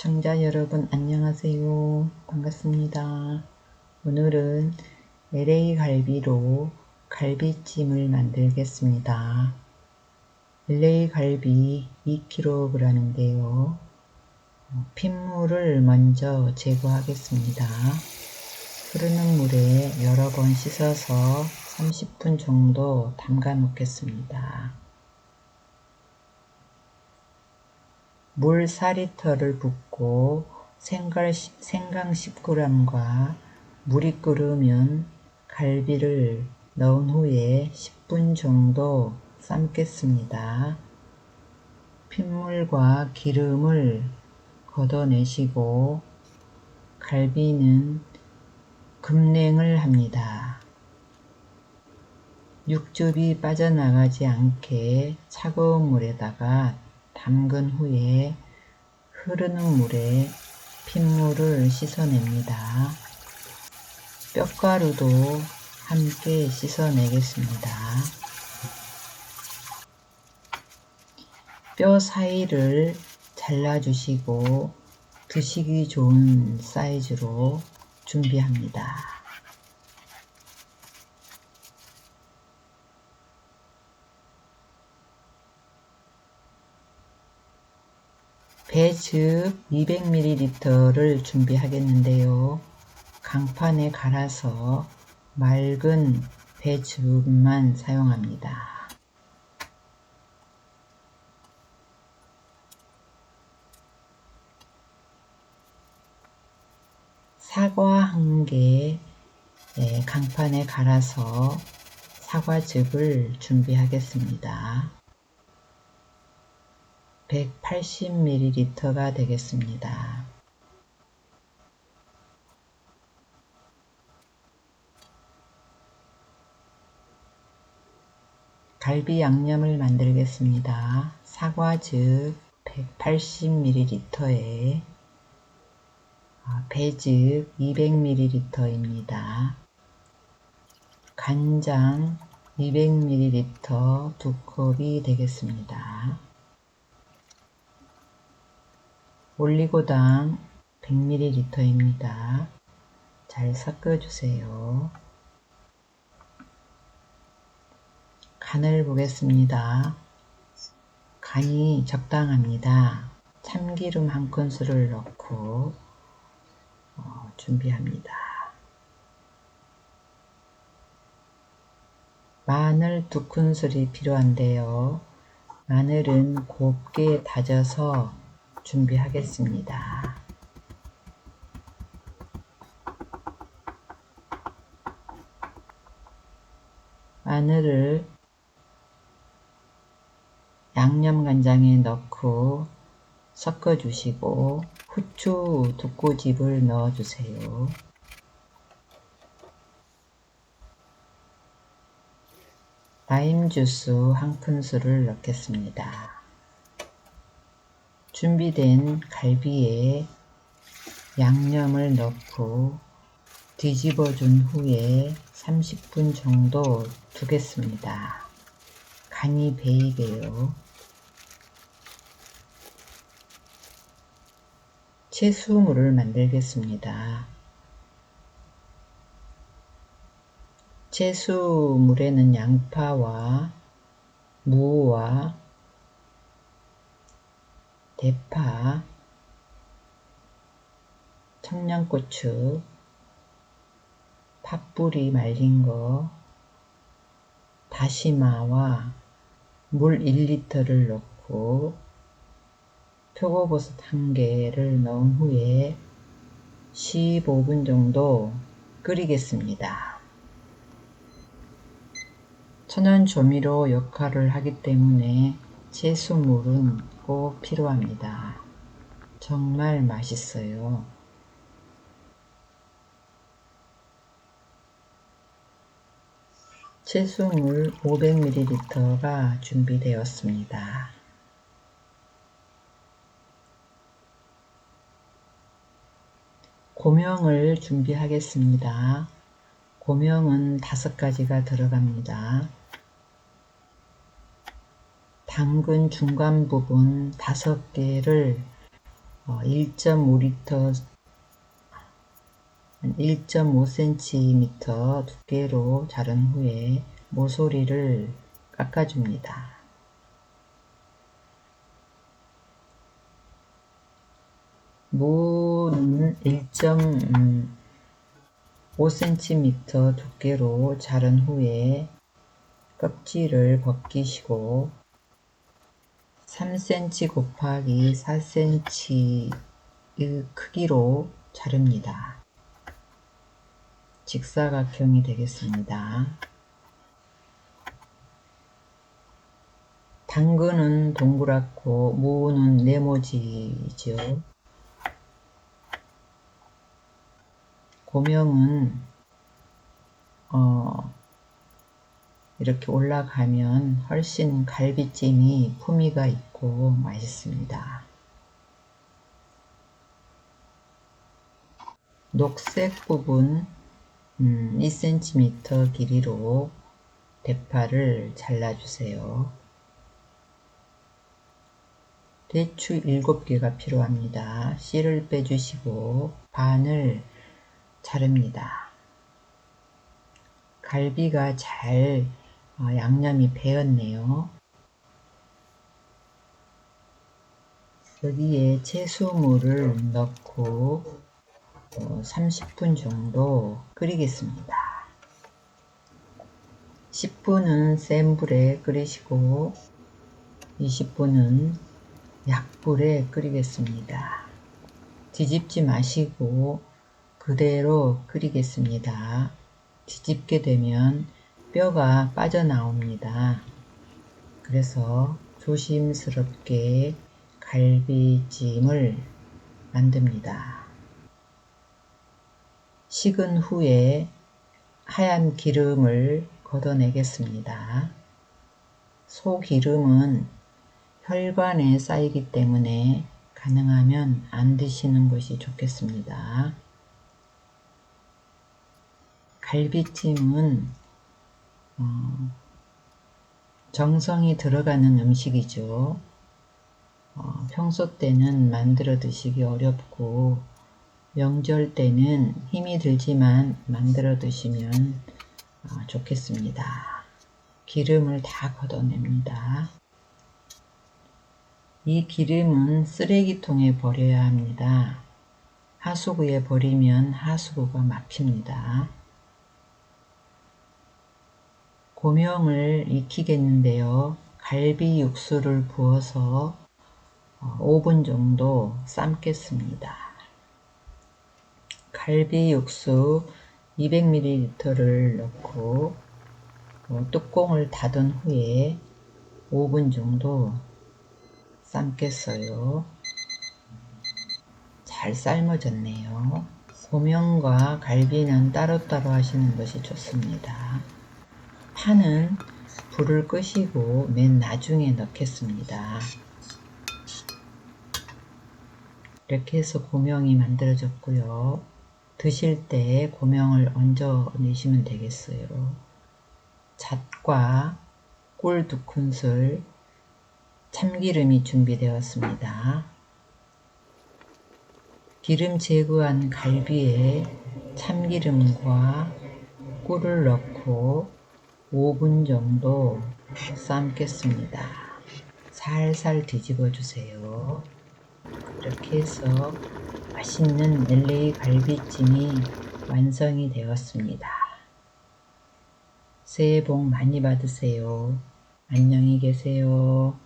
시청자 여러분 안녕하세요. 반갑습니다. 오늘은 LA 갈비로 갈비찜을 만들겠습니다. LA 갈비 2kg인데요. 핏물을 먼저 제거하겠습니다. 흐르는 물에 여러 번 씻어서 30분 정도 담가 놓겠습니다. 물 4리터를 붓고 생강 10g과 물이 끓으면 갈비를 넣은 후에 10분 정도 삶겠습니다. 핏물과 기름을 걷어내시고 갈비는 급냉을 합니다. 육즙이 빠져나가지 않게 차가운 물에다가 담근 후에 흐르는 물에 핏물을 씻어냅니다. 뼈가루도 함께 씻어내겠습니다. 뼈 사이를 잘라주시고 드시기 좋은 사이즈로 준비합니다. 배즙 200ml를 준비하겠는데요. 강판에 갈아서 맑은 배즙만 사용합니다. 사과 한 개 강판에 갈아서 사과즙을 준비하겠습니다. 180ml가 되겠습니다. 갈비 양념을 만들겠습니다. 사과즙 180ml에 배즙 200ml입니다. 간장 200ml 두 컵이 되겠습니다. 올리고당 100ml입니다. 잘 섞어주세요. 간을 보겠습니다. 간이 적당합니다. 참기름 한 큰술을 넣고 어, 준비합니다. 마늘 두 큰술이 필요한데요. 마늘은 곱게 다져서 준비하겠습니다. 마늘을 양념간장에 넣고 섞어주시고 후추 두 꼬집을 넣어주세요. 라임 주스 한 큰술을 넣겠습니다. 준비된 갈비에 양념을 넣고 뒤집어 준 후에 30분 정도 두겠습니다. 간이 배이게요. 채수물을 만들겠습니다. 채수물에는 양파와 무와 대파, 청양고추, 팥뿌리 말린 거, 다시마와 물 1리터를 넣고 표고버섯 한 개를 넣은 후에 15분 정도 끓이겠습니다. 천연 조미료 역할을 하기 때문에 채수물은 꼭 필요합니다. 정말 맛있어요. 채수물 500ml가 준비되었습니다. 고명을 준비하겠습니다. 고명은 다섯 가지가 들어갑니다. 당근 중간 부분 다섯 개를 1.5리터 1.5cm 두께로 자른 후에 모서리를 깎아줍니다. 무는 1.5cm 두께로 자른 후에 껍질을 벗기시고 3cm 곱하기 4cm의 크기로 자릅니다. 직사각형이 되겠습니다. 당근은 동그랗고 무는 네모지죠. 고명은 어, 이렇게 올라가면 훨씬 갈비찜이 품위가 있고 맛있습니다. 녹색 부분 음, 2cm 길이로 대파를 잘라주세요. 대추 7개가 필요합니다. 씨를 빼주시고 반을 자릅니다. 갈비가 잘 어, 양념이 배었네요. 여기에 채소물을 넣고 30분 어, 정도 끓이겠습니다. 10분은 센 불에 끓이시고 20분은 약불에 끓이겠습니다. 뒤집지 마시고 그대로 끓이겠습니다. 뒤집게 되면 뼈가 빠져나옵니다. 그래서 조심스럽게 갈비찜을 만듭니다. 식은 후에 하얀 기름을 걷어내겠습니다. 소기름은 혈관에 쌓이기 때문에 가능하면 안 드시는 것이 좋겠습니다. 갈비찜은 어, 정성이 들어가는 음식이죠. 어, 평소 때는 만들어 드시기 어렵고 명절 때는 힘이 들지만 만들어 드시면 어, 좋겠습니다. 기름을 다 걷어냅니다. 이 기름은 쓰레기통에 버려야 합니다. 하수구에 버리면 하수구가 막힙니다. 고명을 익히겠는데요. 갈비 육수를 부어서 5분 어, 정도 삶겠습니다. 갈비 육수 200ml를 넣고 어, 뚜껑을 닫은 후에 5분 정도 삶겠어요. 잘 삶아졌네요. 소면과 갈비는 따로따로 하시는 것이 좋습니다. 파는 불을 끄시고 맨 나중에 넣겠습니다. 이렇게 해서 고명이 만들어졌고요. 드실 때 고명을 얹어 내시면 되겠어요. 잣과 꿀 두 큰술, 참기름이 준비되었습니다. 기름 제거한 갈비에 참기름과 꿀을 넣고 5분 정도 삶겠습니다. 살살 뒤집어 주세요. 이렇게 해서 맛있는 LA 갈비찜이 완성이 되었습니다. 새해 복 많이 받으세요. 안녕히 계세요.